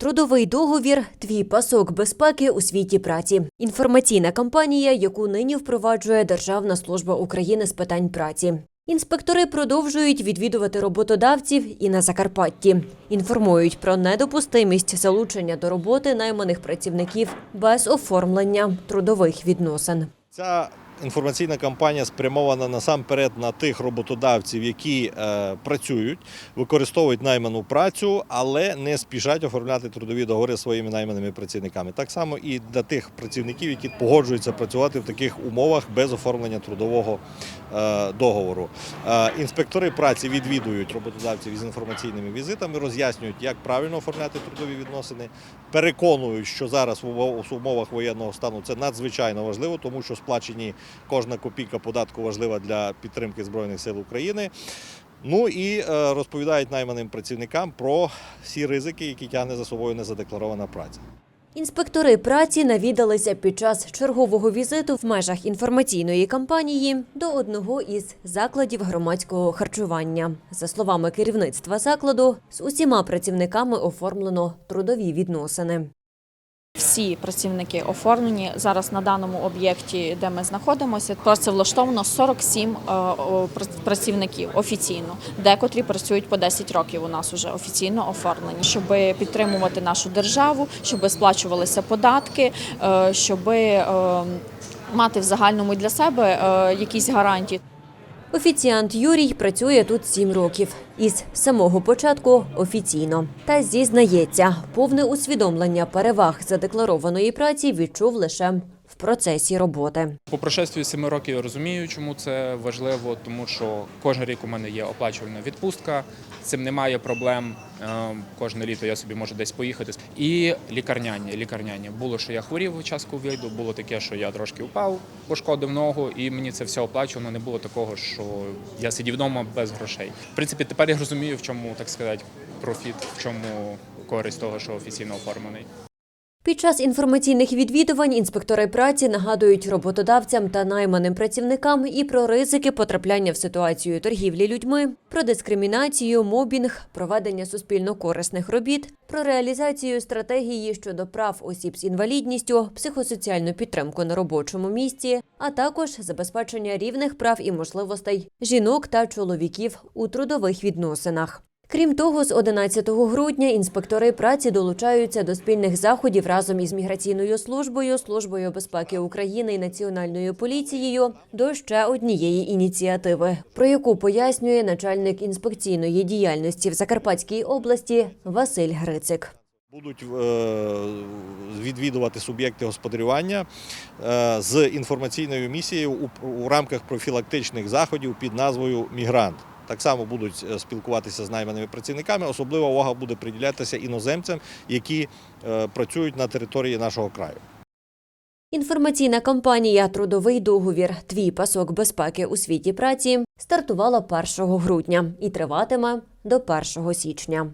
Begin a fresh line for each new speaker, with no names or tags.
Трудовий договір твій пасок безпеки у світі праці. Інформаційна кампанія, яку нині впроваджує Державна служба України з питань праці. Інспектори продовжують відвідувати роботодавців і на Закарпатті. Інформують про недопустимість залучення до роботи найманих працівників без оформлення трудових відносин.
Ця інформаційна кампанія спрямована насамперед на тих роботодавців, які е, працюють, використовують найману працю, але не спішать оформляти трудові договори своїми найманими працівниками. Так само і для тих працівників, які погоджуються працювати в таких умовах без оформлення трудового е, договору. Е, інспектори праці відвідують роботодавців із інформаційними візитами, роз'яснюють, як правильно оформляти трудові відносини, переконують, що зараз в умовах воєнного стану це надзвичайно важливо, тому що сплачені кожна копійка податку важлива для підтримки Збройних сил України. Ну і е, розповідають найманим працівникам про всі ризики, які тягне за собою незадекларована праця.
Інспектори праці навідалися під час чергового візиту в межах інформаційної кампанії до одного із закладів громадського харчування. За словами керівництва закладу, з усіма працівниками оформлено трудові відносини.
Всі працівники оформлені зараз на даному об'єкті, де ми знаходимося. Працевлаштовано 47 е, працівників офіційно. Декотрі працюють по 10 років. У нас вже офіційно оформлені, щоб підтримувати нашу державу, щоб сплачувалися податки, е, щоб е, мати в загальному для себе е, якісь гарантії.
Офіціант Юрій працює тут сім років із самого початку офіційно. Та зізнається, повне усвідомлення переваг задекларованої праці відчув лише процесі роботи.
По прошестві семи років я розумію, чому це важливо, тому що кожен рік у мене є оплачувальна відпустка, цим немає проблем. Е, Кожне літо я собі можу десь поїхати. І лікарняні. лікарняні. Було, що я хворів у час ковіду, було таке, що я трошки впав, пошкодив ногу, і мені це все оплачувано. Не було такого, що я сидів вдома без грошей. В принципі, тепер я розумію, в чому так сказати профіт, в чому користь того, що офіційно оформлений.
Під час інформаційних відвідувань інспектори праці нагадують роботодавцям та найманим працівникам і про ризики потрапляння в ситуацію торгівлі людьми, про дискримінацію, мобінг, проведення суспільно корисних робіт, про реалізацію стратегії щодо прав осіб з інвалідністю, психосоціальну підтримку на робочому місці, а також забезпечення рівних прав і можливостей жінок та чоловіків у трудових відносинах. Крім того, з 11 грудня інспектори праці долучаються до спільних заходів разом із міграційною службою, службою безпеки України і національною поліцією до ще однієї ініціативи, про яку пояснює начальник інспекційної діяльності в Закарпатській області Василь Грицик.
Будуть е, відвідувати суб'єкти господарювання е, з інформаційною місією у, у рамках профілактичних заходів під назвою Мігрант. Так само будуть е, спілкуватися з найманими працівниками. Особлива увага буде приділятися іноземцям, які е, працюють на території нашого краю.
Інформаційна кампанія Трудовий договір Твій пасок безпеки у світі праці стартувала 1 грудня і триватиме до 1 січня.